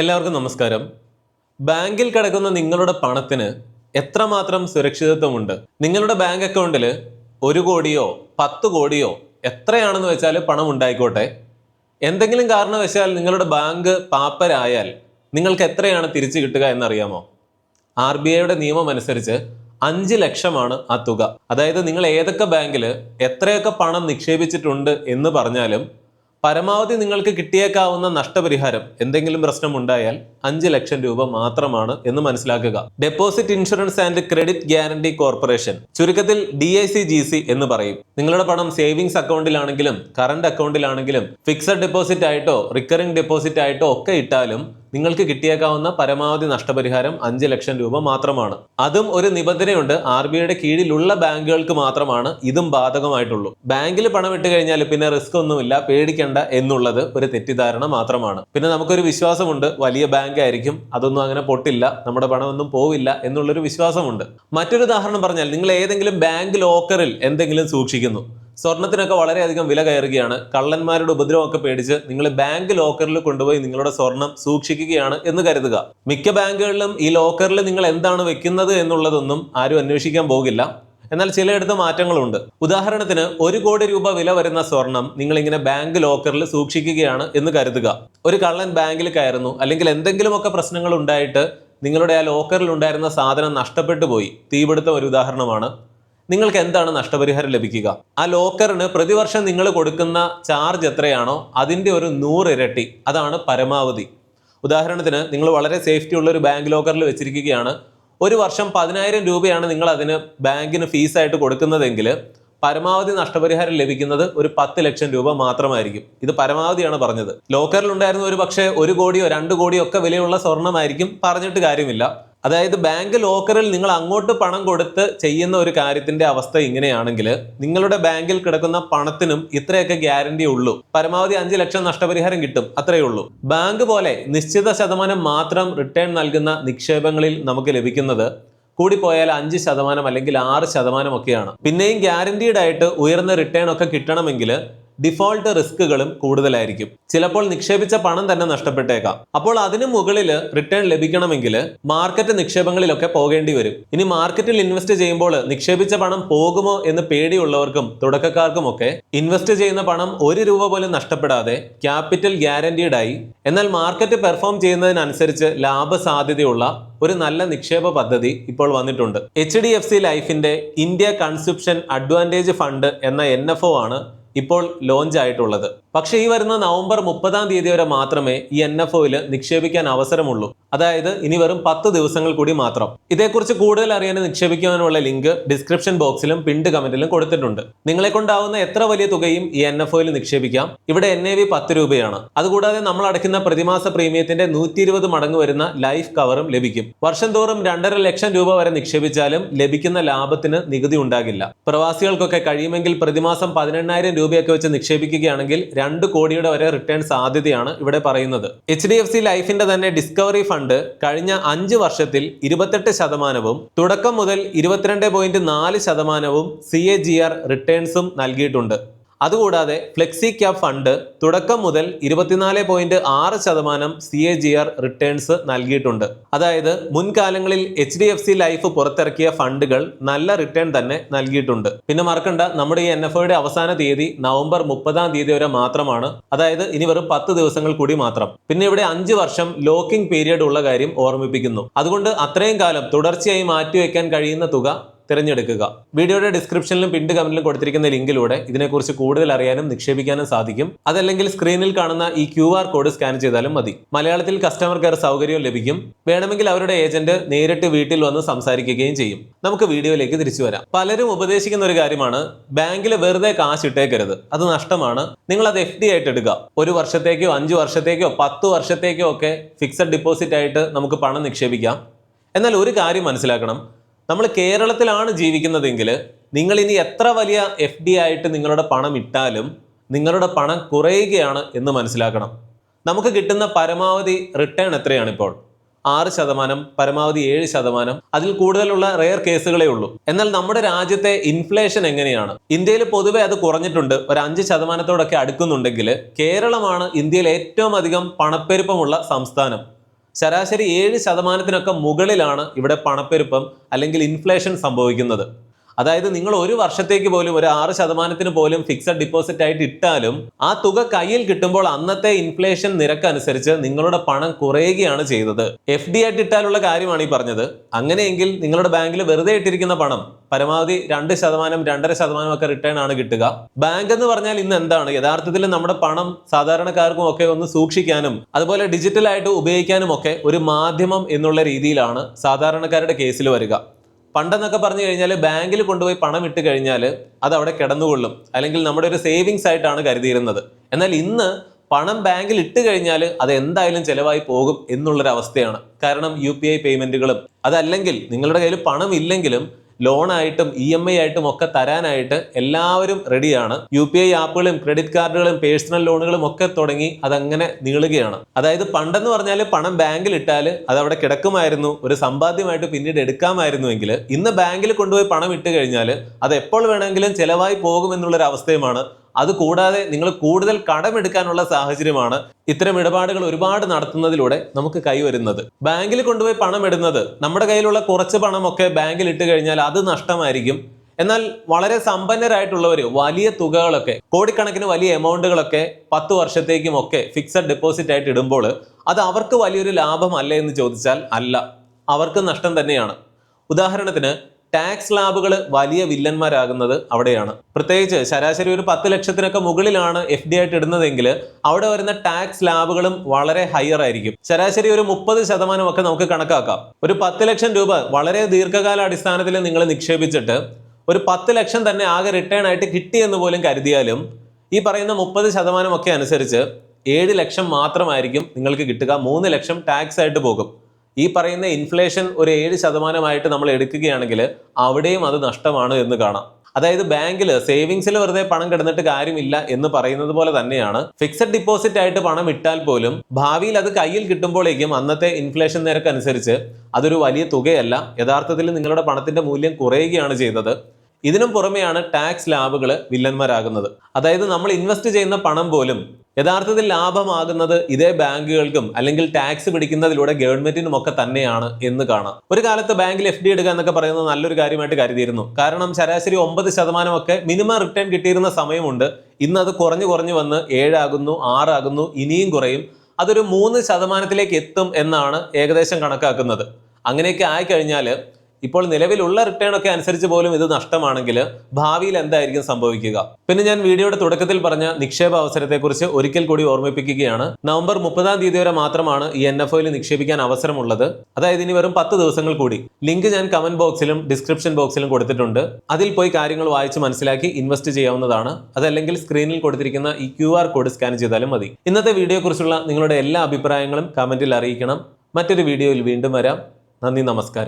എല്ലാവർക്കും നമസ്കാരം. ബാങ്കിൽ കിടക്കുന്ന നിങ്ങളുടെ പണത്തിന് എത്രമാത്രം സുരക്ഷിതത്വമുണ്ട്? നിങ്ങളുടെ ബാങ്ക് അക്കൗണ്ടിൽ ഒരു കോടിയോ പത്ത് കോടിയോ എത്രയാണെന്ന് വെച്ചാൽ പണം ഉണ്ടായിക്കോട്ടെ എന്തെങ്കിലും കാരണവശാൽ നിങ്ങളുടെ ബാങ്ക് പാപ്പരായാൽ നിങ്ങൾക്ക് എത്രയാണ് തിരിച്ചു കിട്ടുക എന്നറിയാമോ? ആർ ബി ഐയുടെ നിയമം അനുസരിച്ച് അഞ്ച് ലക്ഷമാണ് ആ തുക. അതായത് നിങ്ങൾ ഏതൊക്കെ ബാങ്കിൽ എത്രയൊക്കെ പണം നിക്ഷേപിച്ചിട്ടുണ്ട് എന്ന് പറഞ്ഞാലും പരമാവധി നിങ്ങൾക്ക് കിട്ടിയേക്കാവുന്ന നഷ്ടപരിഹാരം എന്തെങ്കിലും പ്രശ്നം ഉണ്ടായാൽ അഞ്ച് ലക്ഷം രൂപ മാത്രമാണ് എന്ന് മനസ്സിലാക്കുക. Deposit insurance and credit guarantee corporation ചുരുക്കത്തിൽ D I C G C എന്ന് പറയും. നിങ്ങളുടെ പണം സേവിങ്സ് അക്കൗണ്ടിലാണെങ്കിലും കറണ്ട് അക്കൗണ്ടിലാണെങ്കിലും ഫിക്സഡ് ഡെപ്പോസിറ്റ് ആയിട്ടോ റിക്കറിംഗ് ഡെപ്പോസിറ്റ് ആയിട്ടോ ഒക്കെ ഇട്ടാലും നിങ്ങൾക്ക് കിട്ടിയേക്കാവുന്ന പരമാവധി നഷ്ടപരിഹാരം അഞ്ച് ലക്ഷം രൂപ മാത്രമാണ്. അതും ഒരു നിബന്ധനയുണ്ട്. ആർ ബി ഐയുടെ കീഴിലുള്ള ബാങ്കുകൾക്ക് മാത്രമാണ് ഇതും ബാധകമായിട്ടുള്ളൂ. ബാങ്കിൽ പണം ഇട്ട് കഴിഞ്ഞാൽ പിന്നെ റിസ്ക് ഒന്നുമില്ല പേടിക്കേണ്ട എന്നുള്ളത് ഒരു തെറ്റിദ്ധാരണ മാത്രമാണ്. പിന്നെ നമുക്കൊരു വിശ്വാസമുണ്ട് വലിയ ബാങ്ക് ആയിരിക്കും അതൊന്നും അങ്ങനെ പൊട്ടില്ല നമ്മുടെ പണമൊന്നും പോവില്ല എന്നുള്ളൊരു വിശ്വാസമുണ്ട്. മറ്റൊരു ഉദാഹരണം പറഞ്ഞാൽ നിങ്ങൾ ഏതെങ്കിലും ബാങ്ക് ലോക്കറിൽ എന്തെങ്കിലും സൂക്ഷിക്കുന്നു. സ്വർണത്തിനൊക്കെ വളരെയധികം വില കയറുകയാണ്. കള്ളന്മാരുടെ ഉപദ്രവമൊക്കെ പേടിച്ച് നിങ്ങൾ ബാങ്ക് ലോക്കറിൽ കൊണ്ടുപോയി നിങ്ങളുടെ സ്വർണം സൂക്ഷിക്കുകയാണ് എന്ന് കരുതുക. മിക്ക ബാങ്കുകളിലും ഈ ലോക്കറിൽ നിങ്ങൾ എന്താണ് വെക്കുന്നത് എന്നുള്ളതൊന്നും ആരും അന്വേഷിക്കാൻ പോകില്ല. എന്നാൽ ചിലയിടത്ത് മാറ്റങ്ങളുണ്ട്. ഉദാഹരണത്തിന് ഒരു കോടി രൂപ വില വരുന്ന സ്വർണം നിങ്ങൾ ഇങ്ങനെ ബാങ്ക് ലോക്കറിൽ സൂക്ഷിക്കുകയാണ് എന്ന് കരുതുക. ഒരു കള്ളൻ ബാങ്കിൽ കയറുന്നു അല്ലെങ്കിൽ എന്തെങ്കിലുമൊക്കെ പ്രശ്നങ്ങൾ ഉണ്ടായിട്ട് നിങ്ങളുടെ ആ ലോക്കറിൽ ഉണ്ടായിരുന്ന സാധനം നഷ്ടപ്പെട്ടു പോയി. തീപിടുത്തം ഒരു ഉദാഹരണമാണ്. നിങ്ങൾക്ക് എന്താണ് നഷ്ടപരിഹാരം ലഭിക്കുക? ആ ലോക്കറിന് പ്രതിവർഷം നിങ്ങൾ കൊടുക്കുന്ന ചാർജ് എത്രയാണോ അതിന്റെ ഒരു നൂറ് ഇരട്ടി. അതാണ് പരമാവധി. ഉദാഹരണത്തിന് നിങ്ങൾ വളരെ സേഫ്റ്റി ഉള്ള ഒരു ബാങ്ക് ലോക്കറിൽ വെച്ചിരിക്കുകയാണ്. ഒരു വർഷം പതിനായിരം രൂപയാണ് നിങ്ങൾ അതിന് ബാങ്കിന് ഫീസായിട്ട് കൊടുക്കുന്നതെങ്കിൽ പരമാവധി നഷ്ടപരിഹാരം ലഭിക്കുന്നത് ഒരു പത്ത് ലക്ഷം രൂപ മാത്രമായിരിക്കും. ഇത് പരമാവധിയാണ് പറഞ്ഞത്. ലോക്കറിൽ ഉണ്ടായിരുന്ന ഒരു പക്ഷേ ഒരു കോടിയോ രണ്ട് കോടിയോ ഒക്കെ വിലയുള്ള സ്വർണമായിരിക്കും പറഞ്ഞിട്ട് കാര്യമില്ല. അതായത് ബാങ്ക് ലോക്കറിൽ നിങ്ങൾ അങ്ങോട്ട് പണം കൊടുത്ത് ചെയ്യുന്ന ഒരു കാര്യത്തിന്റെ അവസ്ഥ ഇങ്ങനെയാണെങ്കിൽ നിങ്ങളുടെ ബാങ്കിൽ കിടക്കുന്ന പണത്തിനും ഇത്രയൊക്കെ ഗ്യാരണ്ടി ഉള്ളൂ. പരമാവധി അഞ്ച് ലക്ഷം നഷ്ടപരിഹാരം കിട്ടും. അത്രയേ ഉള്ളൂ. ബാങ്ക് പോലെ നിശ്ചിത ശതമാനം മാത്രം റിട്ടേൺ നൽകുന്ന നിക്ഷേപങ്ങളിൽ നമുക്ക് ലഭിക്കുന്നത് കൂടിപ്പോയാൽ അഞ്ച് ശതമാനം അല്ലെങ്കിൽ ആറ് ശതമാനം ഒക്കെയാണ്. പിന്നെയും ഗ്യാരണ്ടീഡ് ആയിട്ട് ഉയർന്ന റിട്ടേൺ ഒക്കെ കിട്ടണമെങ്കിൽ ഡിഫോൾട്ട് റിസ്കുകളും കൂടുതലായിരിക്കും. ചിലപ്പോൾ നിക്ഷേപിച്ച പണം തന്നെ നഷ്ടപ്പെട്ടേക്കാം. അപ്പോൾ അതിനു മുകളിൽ റിട്ടേൺ ലഭിക്കണമെങ്കിൽ മാർക്കറ്റ് നിക്ഷേപങ്ങളിലൊക്കെ പോകേണ്ടി വരും. ഇനി മാർക്കറ്റിൽ ഇൻവെസ്റ്റ് ചെയ്യുമ്പോൾ നിക്ഷേപിച്ച പണം പോകുമോ എന്ന് പേടിയുള്ളവർക്കും തുടക്കക്കാർക്കും ഒക്കെ ഇൻവെസ്റ്റ് ചെയ്യുന്ന പണം ഒരു രൂപ പോലും നഷ്ടപ്പെടാതെ ക്യാപിറ്റൽ ഗ്യാരണ്ടീഡ് ആയി. എന്നാൽ മാർക്കറ്റ് പെർഫോം ചെയ്യുന്നതിനനുസരിച്ച് ലാഭസാധ്യതയുള്ള ഒരു നല്ല നിക്ഷേപ പദ്ധതി ഇപ്പോൾ വന്നിട്ടുണ്ട്. എച്ച് ഡി എഫ് സി ലൈഫിന്റെ ഇന്ത്യ കൺസ്യൂപ്ഷൻ അഡ്വാന്റേജ് ഫണ്ട് എന്ന എൻ എഫ് ഒ ആണ് ഇപ്പോൾ ലോഞ്ച് ആയിട്ടുള്ളത്. പക്ഷേ ഈ വരുന്ന നവംബർ മുപ്പതാം തീയതി വരെ മാത്രമേ ഈ എൻ എഫ് ഒയിൽ നിക്ഷേപിക്കാൻ അവസരമുള്ളൂ. അതായത് ഇനി വെറും പത്ത് ദിവസങ്ങൾ കൂടി മാത്രം. ഇതേക്കുറിച്ച് കൂടുതൽ അറിയാൻ നിക്ഷേപിക്കാനുള്ള ലിങ്ക് ഡിസ്ക്രിപ്ഷൻ ബോക്സിലും പിൻഡ് കമന്റിലും കൊടുത്തിട്ടുണ്ട്. നിങ്ങളെ കൊണ്ടാവുന്ന എത്ര വലിയ തുകയും ഈ എൻ എഫ് ഒയിൽ നിക്ഷേപിക്കാം? ഇവിടെ എൻ എ വി പത്ത് രൂപയാണ്. അതുകൂടാതെ നമ്മൾ അടയ്ക്കുന്ന പ്രതിമാസ പ്രീമിയത്തിന്റെ നൂറ്റി ഇരുപത് മടങ്ങ് വരുന്ന ലൈഫ് കവറും ലഭിക്കും. വർഷം തോറും രണ്ടര ലക്ഷം രൂപ വരെ നിക്ഷേപിച്ചാലും ലഭിക്കുന്ന ലാഭത്തിന് നികുതി ഉണ്ടാകില്ല. പ്രവാസികൾക്കൊക്കെ കഴിയുമെങ്കിൽ പ്രതിമാസം പതിനെണ്ണായിരം രൂപയൊക്കെ വെച്ച് നിക്ഷേപിക്കുകയാണെങ്കിൽ രണ്ട് കോടിയുടെ വരെ റിട്ടേൺ സാധ്യതയാണ് ഇവിടെ പറയുന്നത്. എച്ച് ഡി എഫ് സി ലൈഫിന്റെ തന്നെ ഡിസ്കവറി ഫണ്ട് കഴിഞ്ഞ അഞ്ച് വർഷത്തിൽ ഇരുപത്തെട്ട് ശതമാനവും തുടക്കം മുതൽ ഇരുപത്തിരണ്ട് പോയിന്റ് നാല് ശതമാനവും സി എ ജി ആർ റിട്ടേൺസും നൽകിയിട്ടുണ്ട്. അതുകൂടാതെ ഫ്ലെക്സി ക്യാപ് ഫണ്ട് തുടക്കം മുതൽ ഇരുപത്തിനാല് പോയിന്റ് ആറ് ശതമാനം C A G R returns നൽകിയിട്ടുണ്ട്. അതായത് മുൻകാലങ്ങളിൽ H D F C life പുറത്തിറക്കിയ ഫണ്ടുകൾ നല്ല റിട്ടേൺ തന്നെ നൽകിയിട്ടുണ്ട്. പിന്നെ മറക്കണ്ട നമ്മുടെ ഈ എൻ എഫ് ഒയുടെ അവസാന തീയതി നവംബർ മുപ്പതാം തീയതി വരെ മാത്രമാണ്. അതായത് ഇനി വെറും പത്ത് ദിവസങ്ങൾ കൂടി മാത്രം. പിന്നെ ഇവിടെ അഞ്ച് വർഷം ലോക്കിംഗ് പീരീഡ് ഉള്ള കാര്യം ഓർമ്മിപ്പിക്കുന്നു. അതുകൊണ്ട് അത്രയും കാലം തുടർച്ചയായി മാറ്റിവെക്കാൻ കഴിയുന്ന തുക തിരഞ്ഞെടുക്കുക. വീഡിയോയുടെ ഡിസ്ക്രിപ്ഷനിലും പിൻഡ് കമന്റിലും കൊടുത്തിരിക്കുന്ന ലിങ്കിലൂടെ ഇതിനെക്കുറിച്ച് കൂടുതൽ അറിയാനും നിക്ഷേപിക്കാനും സാധിക്കും. അതല്ലെങ്കിൽ സ്ക്രീനിൽ കാണുന്ന ഈ ക്യു ആർ കോഡ് സ്കാൻ ചെയ്താലും മതി. മലയാളത്തിൽ കസ്റ്റമർ കെയർ സൗകര്യവും ലഭിക്കും. വേണമെങ്കിൽ അവരുടെ ഏജന്റ് നേരിട്ട് വീട്ടിൽ വന്ന് സംസാരിക്കുകയും ചെയ്യും. നമുക്ക് വീഡിയോയിലേക്ക് തിരിച്ചു വരാം. പലരും ഉപദേശിക്കുന്ന ഒരു കാര്യമാണ് ബാങ്കിൽ വെറുതെ കാശ് ഇട്ടേക്കരുത്. അത് നഷ്ടമാണ്. നിങ്ങൾ അത് എഫ് ഡി ആയിട്ട് എടുക്കുക. ഒരു വർഷത്തേക്കോ അഞ്ച് വർഷത്തേക്കോ പത്ത് വർഷത്തേക്കോ ഒക്കെ ഫിക്സഡ് ഡിപ്പോസിറ്റ് ആയിട്ട് നമുക്ക് പണം നിക്ഷേപിക്കാം. എന്നാൽ ഒരു കാര്യം മനസ്സിലാക്കണം. നമ്മൾ കേരളത്തിലാണ് ജീവിക്കുന്നതെങ്കിൽ നിങ്ങൾ ഇനി എത്ര വലിയ എഫ് ഡി ആയിട്ട് നിങ്ങളുടെ പണം ഇട്ടാലും നിങ്ങളുടെ പണം കുറയുകയാണ് എന്ന് മനസ്സിലാക്കണം. നമുക്ക് കിട്ടുന്ന പരമാവധി റിട്ടേൺ എത്രയാണ് ഇപ്പോൾ? ആറ് ശതമാനം പരമാവധി ഏഴ് ശതമാനം അതിൽ കൂടുതലുള്ള റെയർ കേസുകളേ ഉള്ളൂ. എന്നാൽ നമ്മുടെ രാജ്യത്തെ ഇൻഫ്ലേഷൻ എങ്ങനെയാണ്? ഇന്ത്യയിൽ പൊതുവെ അത് കുറഞ്ഞിട്ടുണ്ട്. ഒരു അഞ്ച് ശതമാനത്തോടൊക്കെ അടുക്കുന്നുണ്ടെങ്കിൽ കേരളമാണ് ഇന്ത്യയിൽ ഏറ്റവും അധികം പണപ്പെരുപ്പമുള്ള സംസ്ഥാനം. ശരാശരി ഏഴ് ശതമാനത്തിനൊക്കെ മുകളിലാണ് ഇവിടെ പണപ്പെരുപ്പം അല്ലെങ്കിൽ ഇൻഫ്ലേഷൻ സംഭവിക്കുന്നത്. അതായത് നിങ്ങൾ ഒരു വർഷത്തേക്ക് പോലും ഒരു ആറ് ശതമാനത്തിന് പോലും ഫിക്സഡ് ഡിപ്പോസിറ്റ് ആയിട്ട് ഇട്ടാലും ആ തുക കയ്യിൽ കിട്ടുമ്പോൾ അന്നത്തെ ഇൻഫ്ലേഷൻ നിരക്ക് അനുസരിച്ച് നിങ്ങളുടെ പണം കുറയുകയാണ് ചെയ്തത്. എഫ് ഡി ആയിട്ട് ഇട്ടാലുള്ള കാര്യമാണ് ഈ പറഞ്ഞത്. അങ്ങനെയെങ്കിൽ നിങ്ങളുടെ ബാങ്കിൽ വെറുതെ ഇട്ടിരിക്കുന്ന പണം പരമാവധി രണ്ട് ശതമാനം രണ്ടര ശതമാനം ഒക്കെ റിട്ടേൺ ആണ് കിട്ടുക. ബാങ്ക് എന്ന് പറഞ്ഞാൽ ഇന്ന് എന്താണ്? യഥാർത്ഥത്തിൽ നമ്മുടെ പണം സാധാരണക്കാർക്കും ഒക്കെ ഒന്ന് സൂക്ഷിക്കാനും അതുപോലെ ഡിജിറ്റലായിട്ട് ഉപയോഗിക്കാനും ഒക്കെ ഒരു മാധ്യമം എന്നുള്ള രീതിയിലാണ് സാധാരണക്കാരുടെ കേസിൽ വരിക. പണ്ടെന്നൊക്കെ പറഞ്ഞു കഴിഞ്ഞാൽ ബാങ്കിൽ കൊണ്ടുപോയി പണം ഇട്ട് കഴിഞ്ഞാൽ അത് അവിടെ കിടന്നുകൊള്ളും. അല്ലെങ്കിൽ നമ്മുടെ ഒരു സേവിങ്സ് ആയിട്ടാണ് കരുതിയിരുന്നത്. എന്നാൽ ഇന്ന് പണം ബാങ്കിൽ ഇട്ട് കഴിഞ്ഞാൽ അത് എന്തായാലും ചിലവായി പോകും എന്നുള്ളൊരവസ്ഥയാണ്. കാരണം യു പി ഐ പേയ്മെന്റുകളും അതല്ലെങ്കിൽ നിങ്ങളുടെ കയ്യിൽ പണം ഇല്ലെങ്കിലും ലോണായിട്ടും ഇ എം ഐ ആയിട്ടും ഒക്കെ തരാനായിട്ട് എല്ലാവരും റെഡിയാണ് യു പി ഐ ആപ്പുകളും ക്രെഡിറ്റ് കാർഡുകളും പേഴ്സണൽ ലോണുകളും ഒക്കെ തുടങ്ങി അതങ്ങനെ നീളുകയാണ്. അതായത് പണ്ടെന്ന് പറഞ്ഞാൽ പണം ബാങ്കിൽ ഇട്ടാൽ അത് അവിടെ കിടക്കുമായിരുന്നു. ഒരു സമ്പാദ്യമായിട്ട് പിന്നീട് എടുക്കാമായിരുന്നുവെങ്കിൽ ഇന്ന് ബാങ്കിൽ കൊണ്ടുപോയി പണം ഇട്ട് കഴിഞ്ഞാൽ അത് എപ്പോൾ വേണമെങ്കിലും ചിലവായി പോകുമെന്നുള്ളൊരു അവസ്ഥയുമാണ് അത് കൂടാതെ നിങ്ങൾ കൂടുതൽ കടമെടുക്കാനുള്ള സാഹചര്യമാണ് ഇത്തരം ഇടപാടുകൾ ഒരുപാട് നടത്തുന്നതിലൂടെ നമുക്ക് കൈവരുന്നത് ബാങ്കിൽ കൊണ്ടുപോയി പണം ഇടുന്നത് നമ്മുടെ കയ്യിലുള്ള കുറച്ച് പണമൊക്കെ ബാങ്കിൽ ഇട്ട് കഴിഞ്ഞാൽ അത് നഷ്ടമായിരിക്കും. എന്നാൽ വളരെ സമ്പന്നരായിട്ടുള്ളവർ വലിയ തുകകളൊക്കെ കോടിക്കണക്കിന് വലിയ എമൗണ്ടുകളൊക്കെ പത്ത് വർഷത്തേക്കും ഒക്കെ ഫിക്സഡ് ഡെപ്പോസിറ്റ് ആയിട്ട് ഇടുമ്പോൾ അത് അവർക്ക് വലിയൊരു ലാഭമല്ല എന്ന് ചോദിച്ചാൽ അല്ല. അവർക്ക് നഷ്ടം തന്നെയാണ്. ഉദാഹരണത്തിന് ടാക്സ് ലാബുകൾ വലിയ വില്ലന്മാരാകുന്നത് അവിടെയാണ്. പ്രത്യേകിച്ച് ശരാശരി ഒരു പത്ത് ലക്ഷത്തിനൊക്കെ മുകളിലാണ് എഫ് ഡി ആയിട്ട് ഇടുന്നതെങ്കിൽ അവിടെ വരുന്ന ടാക്സ് ലാബുകളും വളരെ ഹയർ ആയിരിക്കും. ശരാശരി ഒരു മുപ്പത് ശതമാനം ഒക്കെ നമുക്ക് കണക്കാക്കാം. ഒരു പത്ത് ലക്ഷം രൂപ വളരെ ദീർഘകാല അടിസ്ഥാനത്തിൽ നിങ്ങൾ നിക്ഷേപിച്ചിട്ട് ഒരു പത്ത് ലക്ഷം തന്നെ ആകെ റിട്ടേൺ ആയിട്ട് കിട്ടിയെന്ന് പോലും കരുതിയാലും ഈ പറയുന്ന മുപ്പത് ശതമാനം ഒക്കെ അനുസരിച്ച് ഏഴ് ലക്ഷം മാത്രമായിരിക്കും നിങ്ങൾക്ക് കിട്ടുക. മൂന്ന് ലക്ഷം ടാക്സ് ആയിട്ട് പോകും. ഈ പറയുന്ന ഇൻഫ്ലേഷൻ ഒരു ഏഴ് ശതമാനമായിട്ട് നമ്മൾ എടുക്കുകയാണെങ്കിൽ അവിടെയും അത് നഷ്ടമാണ് എന്ന് കാണാം. അതായത് ബാങ്കിൽ സേവിങ്സിൽ വെറുതെ പണം കിടന്നിട്ട് കാര്യമില്ല എന്ന് പറയുന്നത് പോലെ തന്നെയാണ് ഫിക്സഡ് ഡിപ്പോസിറ്റ് ആയിട്ട് പണം ഇട്ടാൽ പോലും ഭാവിയിൽ അത് കയ്യിൽ കിട്ടുമ്പോഴേക്കും അന്നത്തെ ഇൻഫ്ലേഷൻ നിരക്ക് അനുസരിച്ച് അതൊരു വലിയ തുകയല്ല. യഥാർത്ഥത്തിൽ നിങ്ങളുടെ പണത്തിന്റെ മൂല്യം കുറയുകയാണ് ചെയ്തത്. ഇതിനും പുറമെയാണ് ടാക്സ് ലാബുകൾ വില്ലന്മാരാകുന്നത്. അതായത് നമ്മൾ ഇൻവെസ്റ്റ് ചെയ്യുന്ന പണം പോലും യഥാർത്ഥത്തിൽ ലാഭമാകുന്നത് ഇതേ ബാങ്കുകൾക്കും അല്ലെങ്കിൽ ടാക്സ് പിടിക്കുന്നതിലൂടെ ഗവൺമെന്റിനും ഒക്കെ തന്നെയാണ് എന്ന് കാണാം. ഒരു കാലത്ത് ബാങ്കിൽ എഫ് ഡി എടുക്കുക എന്നൊക്കെ പറയുന്നത് നല്ലൊരു കാര്യമായിട്ട് കരുതിയിരുന്നു. കാരണം ശരാശരി ഒമ്പത് ശതമാനമൊക്കെ മിനിമം റിട്ടേൺ കിട്ടിയിരുന്ന സമയമുണ്ട്. ഇന്ന് അത് കുറഞ്ഞു കുറഞ്ഞു വന്ന് ഏഴാകുന്നു ആറാകുന്നു ഇനിയും കുറയും. അതൊരു മൂന്ന് ശതമാനത്തിലേക്ക് എത്തും എന്നാണ് ഏകദേശം കണക്കാക്കുന്നത്. അങ്ങനെയൊക്കെ ആയിക്കഴിഞ്ഞാൽ ഇപ്പോൾ നിലവിലുള്ള റിട്ടേൺ ഒക്കെ അനുസരിച്ച് പോലും ഇത് നഷ്ടമാണെങ്കിൽ ഭാവിയിൽ എന്തായിരിക്കും സംഭവിക്കുക? പിന്നെ ഞാൻ വീഡിയോയുടെ തുടക്കത്തിൽ പറഞ്ഞ നിക്ഷേപ അവസരത്തെക്കുറിച്ച് ഒരിക്കൽ കൂടി ഓർമ്മിപ്പിക്കുകയാണ്. നവംബർ മുപ്പതാം തീയതി വരെ മാത്രമാണ് ഈ എൻ എഫ് ഒയിൽ നിക്ഷേപിക്കാൻ അവസരമുള്ളത്. അതായത് ഇനി വെറും പത്ത് ദിവസങ്ങൾ കൂടി. ലിങ്ക് ഞാൻ കമന്റ് ബോക്സിലും ഡിസ്ക്രിപ്ഷൻ ബോക്സിലും കൊടുത്തിട്ടുണ്ട്. അതിൽ പോയി കാര്യങ്ങൾ വായിച്ച് മനസ്സിലാക്കി ഇൻവെസ്റ്റ് ചെയ്യാവുന്നതാണ്. അതല്ലെങ്കിൽ സ്ക്രീനിൽ കൊടുത്തിരിക്കുന്ന ഈ ക്യു കോഡ് സ്കാൻ ചെയ്താലും മതി. ഇന്നത്തെ വീഡിയോയെക്കുറിച്ചുള്ള നിങ്ങളുടെ എല്ലാ അഭിപ്രായങ്ങളും കമന്റിൽ അറിയിക്കണം. മറ്റൊരു വീഡിയോയിൽ വീണ്ടും വരാം. നന്ദി നമസ്കാരം.